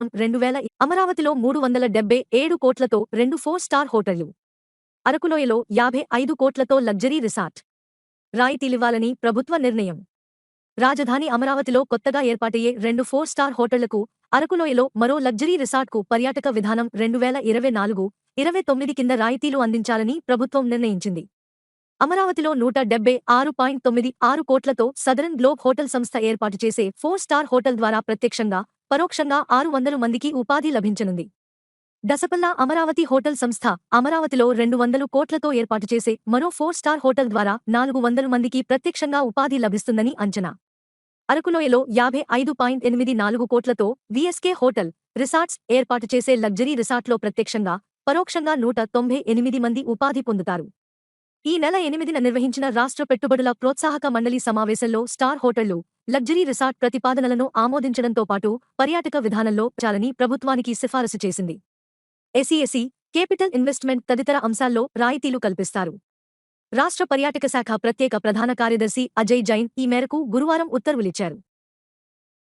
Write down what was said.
రెండు వేల అమరావతిలో మూడు వందల డెబ్బై ఏడు కోట్లతో రెండు ఫోర్ స్టార్ హోటళ్ళు. అరకులోయలో యాభై ఐదు కోట్లతో లగ్జరీ రిసార్ట్. రాయితీలివ్వాలని ప్రభుత్వ నిర్ణయం. రాజధాని అమరావతిలో కొత్తగా ఏర్పాటయ్యే రెండు ఫోర్ స్టార్ హోటళ్ళకు అరకులోయలో మరో లగ్జరీ రిసార్ట్కు పర్యాటక విధానం రెండు వేల ఇరవై నాలుగు ఇరవై తొమ్మిది కింద రాయితీలు అందించాలని ప్రభుత్వం నిర్ణయించింది. అమరావతిలో నూట డెబ్బై ఆరు పాయింట్ తొమ్మిది ఆరు కోట్లతో సదరన్ గ్లోబ్ హోటల్ సంస్థ ఏర్పాటు చేసే ఫోర్ స్టార్ హోటల్ ద్వారా ప్రత్యక్షంగా పరోక్షంగా ఆరు వందల మందికి ఉపాధి లభించనుంది. దసపల్లా అమరావతి హోటల్ సంస్థ అమరావతిలో రెండు వందలు కోట్లతో ఏర్పాటు చేసే మరో ఫోర్ స్టార్ హోటల్ ద్వారా నాలుగు వందల మందికి ప్రత్యక్షంగా ఉపాధి లభిస్తుందని అంచనా. అరకులోయలో యాభై ఐదు పాయింట్ ఎనిమిది నాలుగు కోట్లతో విఎస్కే హోటల్ రిసార్ట్స్ ఏర్పాటు చేసే లగ్జరీ రిసార్ట్లో ప్రత్యక్షంగా పరోక్షంగా నూట తొంభై ఎనిమిది మంది ఉపాధి పొందుతారు. ఈ నెల ఎనిమిదిన నిర్వహించిన రాష్ట్ర పెట్టుబడుల ప్రోత్సాహక మండలి సమావేశంలో స్టార్ హోటళ్ళు లగ్జరీ రిసార్ట్ ప్రతిపాదనలను ఆమోదించడంతో పాటు పర్యాటక విధానంలో చాలని ప్రభుత్వానికి సిఫారసు చేసింది. ఎస్ఈఎస్ఈ కేపిటల్ ఇన్వెస్ట్మెంట్ తదితర అంశాల్లో రాయితీలు కల్పిస్తారు. రాష్ట్ర పర్యాటక శాఖ ప్రత్యేక ప్రధాన కార్యదర్శి అజయ్ జైన్ ఈ మేరకు గురువారం ఉత్తర్వులిచ్చారు.